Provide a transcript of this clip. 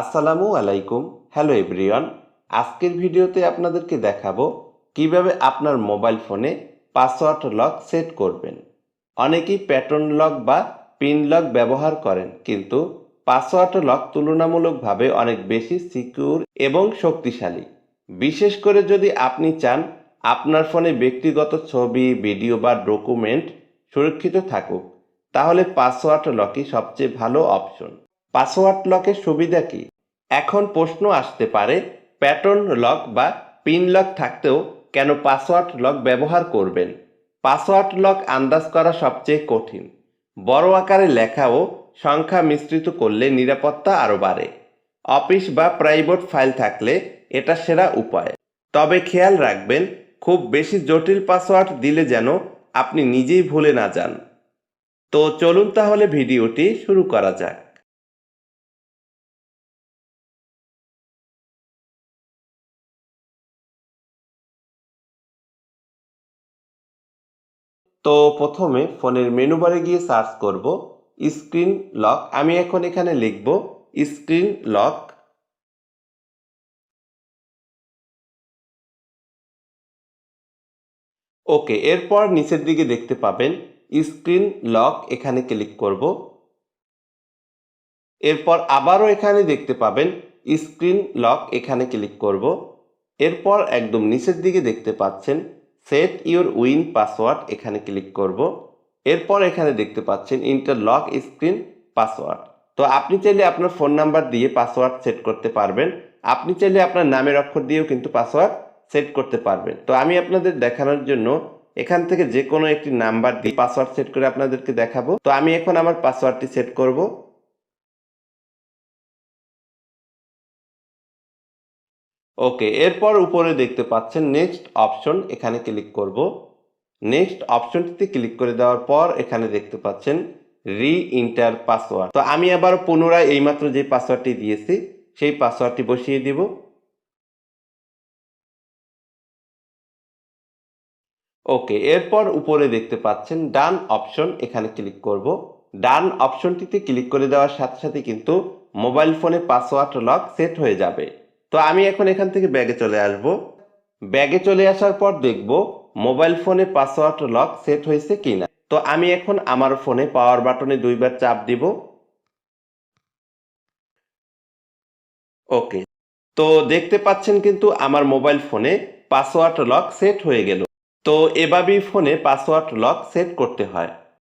আসসালামু আলাইকুম। Hello everyone আজকের ভিডিওতে আপনাদেরকে দেখাবো কীভাবে আপনার মোবাইল ফোনে পাসওয়ার্ড লক সেট করবেন। অনেকেই প্যাটার্ন লক বা পিন লক ব্যবহার করেন, কিন্তু পাসওয়ার্ড লক তুলনামূলকভাবে অনেক বেশি সিকিউর এবং শক্তিশালী। বিশেষ করে যদি আপনি চান আপনার ফোনে ব্যক্তিগত ছবি ভিডিও বা ডকুমেন্ট সুরক্ষিত থাকুক, তাহলে পাসওয়ার্ড লকই সবচেয়ে ভালো অপশন পাসওয়ার্ড লকের সুবিধা কি? এখন প্রশ্ন আসতে পারে প্যাটার্ন লক বা পিন লক থাকতেও কেন পাসওয়ার্ড লক ব্যবহার করবেন? পাসওয়ার্ড লক আন্দাজ করা সবচেয়ে কঠিন। বড় আকারে লেখা ও সংখ্যা মিশ্রিত করলে নিরাপত্তা আরও বাড়ে। অফিস বা প্রাইভেট ফাইল থাকলে এটা সেরা উপায়। তবে খেয়াল রাখবেন, খুব বেশি জটিল পাসওয়ার্ড দিলে যেন আপনি নিজেই ভুলে না যান। তো চলুন তাহলে ভিডিওটি শুরু করা যাক। তো প্রথমে ফোনের মেনু বারে গিয়ে সার্চ করব স্ক্রিন লক আমি এখন এখানে লিখব স্ক্রিন লক ওকে, এরপর নিচের দিকে দেখতে পাবেন স্ক্রিন লক এখানে ক্লিক করব। এরপর আবারও এখানে দেখতে পাবেন স্ক্রিন লক এখানে ক্লিক করব। এরপর একদম নিচের দিকে দেখতে পাচ্ছেন সেট ইউর উইন পাসওয়ার্ড এখানে ক্লিক করব। এরপর এখানে দেখতে পাচ্ছেন ইন্টার লক স্ক্রিন পাসওয়ার্ড। তো আপনি চাইলে আপনার ফোন নাম্বার দিয়ে পাসওয়ার্ড সেট করতে পারবেন। আপনি চাইলে আপনার নামের অক্ষর দিয়েও কিন্তু পাসওয়ার্ড সেট করতে পারবেন। তো আমি আপনাদের দেখানোর জন্য এখান থেকে যে কোনো একটি নাম্বার দিয়ে পাসওয়ার্ড সেট করে আপনাদেরকে দেখাবো। তো আমি এখন আমার পাসওয়ার্ডটি সেট করব। ওকে, এরপর উপরে দেখতে পাচ্ছেন নেক্সট অপশন, এখানে ক্লিক করব। নেক্সট অপশনটিতে ক্লিক করে দেওয়ার পর এখানে দেখতে পাচ্ছেন রি ইন্টার পাসওয়ার্ড। তো আমি আবার পুনরায় এইমাত্র যে পাসওয়ার্ডটি দিয়েছি, সেই পাসওয়ার্ডটি বসিয়ে দিব। ওকে, এরপর উপরে দেখতে পাচ্ছেন ডান অপশন, এখানে ক্লিক করব। ডান অপশনটিতে ক্লিক করে দেওয়ার সাথে সাথে কিন্তু মোবাইল ফোনে পাসওয়ার্ড লক সেট হয়ে যাবে। তো আমি এখন এখান থেকে ব্যাগে চলে আসব। ব্যাগে চলে আসার পর দেখব মোবাইল ফোনে পাসওয়ার্ড লক সেট হয়েছে কিনা। তো আমি এখন আমার ফোনে পাওয়ার বাটনে দুইবার চাপ দিব। ওকে, তো দেখতে পাচ্ছেন কিন্তু আমার মোবাইল ফোনে পাসওয়ার্ড লক সেট হয়ে গেল। তো এভাবেই ফোনে পাসওয়ার্ড লক সেট করতে হয়।